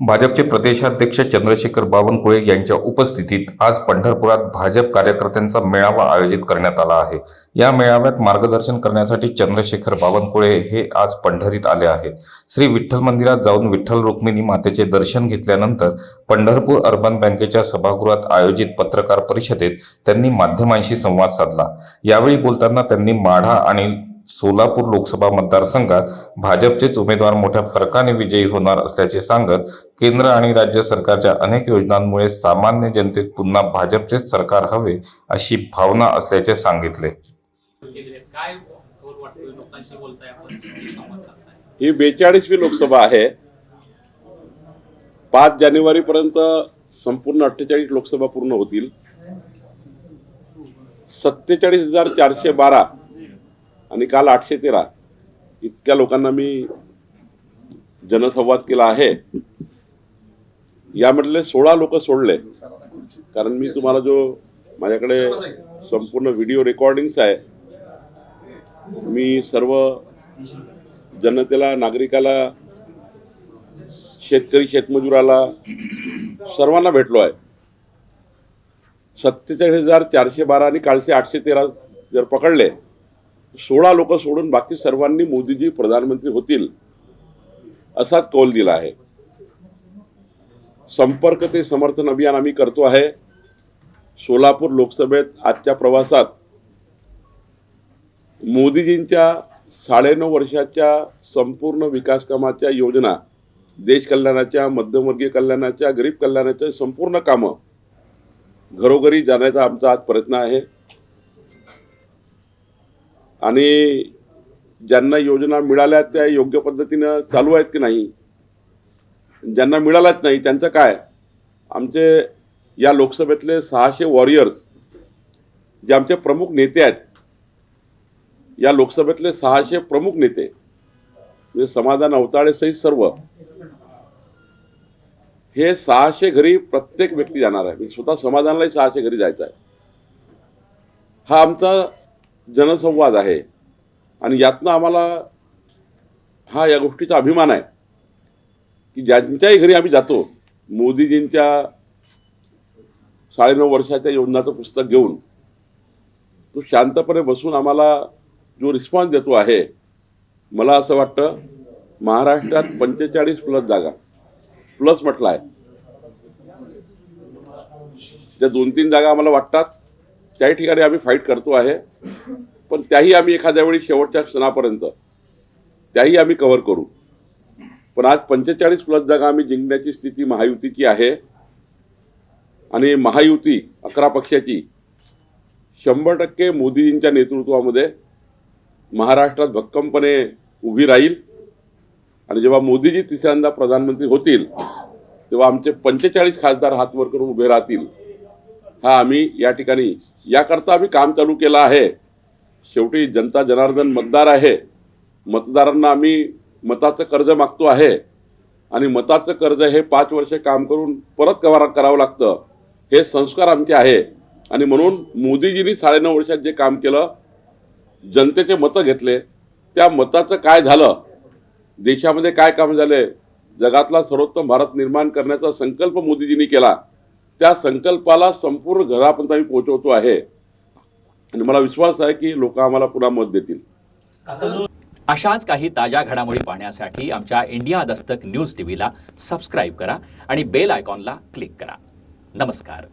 भाजपचे प्रदेशाध्यक्ष चंद्रशेखर बावनकुळे यांच्या उपस्थितीत आज पंढरपुरात भाजप कार्यकर्त्यांचा मेळावा आयोजित करण्यात आला आहे. या मेळाव्यात मार्गदर्शन करण्यासाठी चंद्रशेखर बावनकुळे हे आज पंढरीत आले आहेत. श्री विठ्ठल मंदिरात जाऊन विठ्ठल रुक्मिणी मातेचे दर्शन घेतल्यानंतर पंढरपूर अर्बन बँकेच्या सभागृहात आयोजित पत्रकार परिषदेत त्यांनी माध्यमांशी संवाद साधला. यावेळी बोलताना त्यांनी माढा आणि सोलापूर लोकसभा मतदारसंघात भाजपचेच उमेदवार मोठ्या फरकाने विजयी होणार असल्याचे सांगत केंद्र आणि राज्य सरकारच्या अनेक योजनांमुळे सामान्य जनतेत पुन्हा भाजपचेच सरकार हवे अशी भावना असल्याचे सांगितले. ही बेचाळीसवी लोकसभा आहे. पाच जानेवारी पर्यंत संपूर्ण अठ्ठेचाळीस लोकसभा पूर्ण होतील. सत्तेचाळीस हजार चारशे बारा आणि काल आठशे तेरा. इतक्या लोकांना मी जनसंवाद केला आहे. यामधले सोळा लोक सोडले. कारण मी तुम्हाला जो माझ्याकडे संपूर्ण व्हिडिओ रेकॉर्डिंग्स आहे मी सर्व जनतेला नागरिकाला शेतकरी शेतमजुराला सर्वांना भेटलो आहे. सत्तेचाळीस हजार चारशे बारा आणि कालचे आठशे तेरा जर पकडले सोळा लोक सोडून बाकी सर्वांनी मोदीजी प्रधानमंत्री होतील असा कौल दिला आहे. संपर्क ते समर्थन अभियान आम्ही करतो आहे. सोलापूर लोकसभेत आजच्या प्रवासात मोदीजींच्या साडेनऊ वर्षाच्या संपूर्ण विकास कामाच्या योजना देश कल्याणाच्या मध्यमवर्गीय कल्याणाच्या गरीब कल्याणाच्या संपूर्ण कामं घरोघरी जाण्याचा आमचा आज प्रयत्न आहे. आणि ज्यांना योजना मिळाल्या त्या योग्य पद्धतीनं चालू आहेत की नाही ज्यांना मिळाल्याच नाही त्यांचं काय? आमचे या लोकसभेतले सहाशे वॉरियर्स जे आमचे प्रमुख नेते आहेत या लोकसभेतले सहाशे प्रमुख नेते म्हणजे समाधान अवताळे सहित सर्व हे सहाशे घरी प्रत्येक व्यक्ती जाणार आहे. म्हणजे स्वतः समाधानालाही सहाशे घरी जायचं आहे. हा आमचा जनसंवाद आहे. आणि यातनं आम्हाला हा या गोष्टीचा अभिमान आहे की ज्यांच्याही घरी आम्ही जातो मोदीजींच्या साडेनऊ वर्षाच्या योजनाचं पुस्तक घेऊन तो शांतपणे बसून आम्हाला जो रिस्पॉन्स देतो आहे मला असं वाटतं महाराष्ट्रात पंचेचाळीस प्लस जागा. प्लस म्हटलं आहे त्या दोन तीन जागा आम्हाला वाटतात. त्याही ठिकाणी आम्ही फाईट करतो आहे पण त्याही आम्ही एखाद्या वेळी शेवटच्या क्षणापर्यंत त्याही आम्ही कव्हर करू. पण आज पंचेचाळीस प्लस जागा आम्ही जिंकण्याची स्थिती महायुतीची आहे. आणि महायुती अकरा पक्षाची शंभर टक्के मोदीजींच्या नेतृत्वामध्ये महाराष्ट्रात भक्कमपणे उभी राहील. आणि जेव्हा मोदीजी तिसऱ्यांदा प्रधानमंत्री होतील तेव्हा आमचे पंचेचाळीस खासदार हात वर करून उभे राहतील. हा आम्ही या ठिकाणी याकरता आम्ही काम चालू केलं आहे. शेवटी जनता जनार्दन मतदार आहे. मतदारांना आम्ही मताचं कर्ज मागतो आहे. आणि मताचं कर्ज हे पाच वर्ष काम करून परत कवार करावं लागतं. हे संस्कार आमचे आहे. आणि म्हणून मोदीजींनी साडेनऊ वर्षात जे काम केलं जनतेचे मतं घेतले. त्या मताचं काय झालं? देशामध्ये काय काम झाले? जगातला सर्वोत्तम भारत निर्माण करण्याचा संकल्प मोदीजींनी केला. त्या संकल्पाला संपूर्ण घरापर्यंत आम्ही पोहोचवतो आहे. आणि मला विश्वास आहे की लोक आम्हाला पुन्हा मत देतील. अशाच काही ताज्या घडामोडी पाहण्यासाठी आमच्या इंडिया दस्तक न्यूज टीव्हीला सबस्क्राईब करा आणि बेल आयकॉनला क्लिक करा. नमस्कार.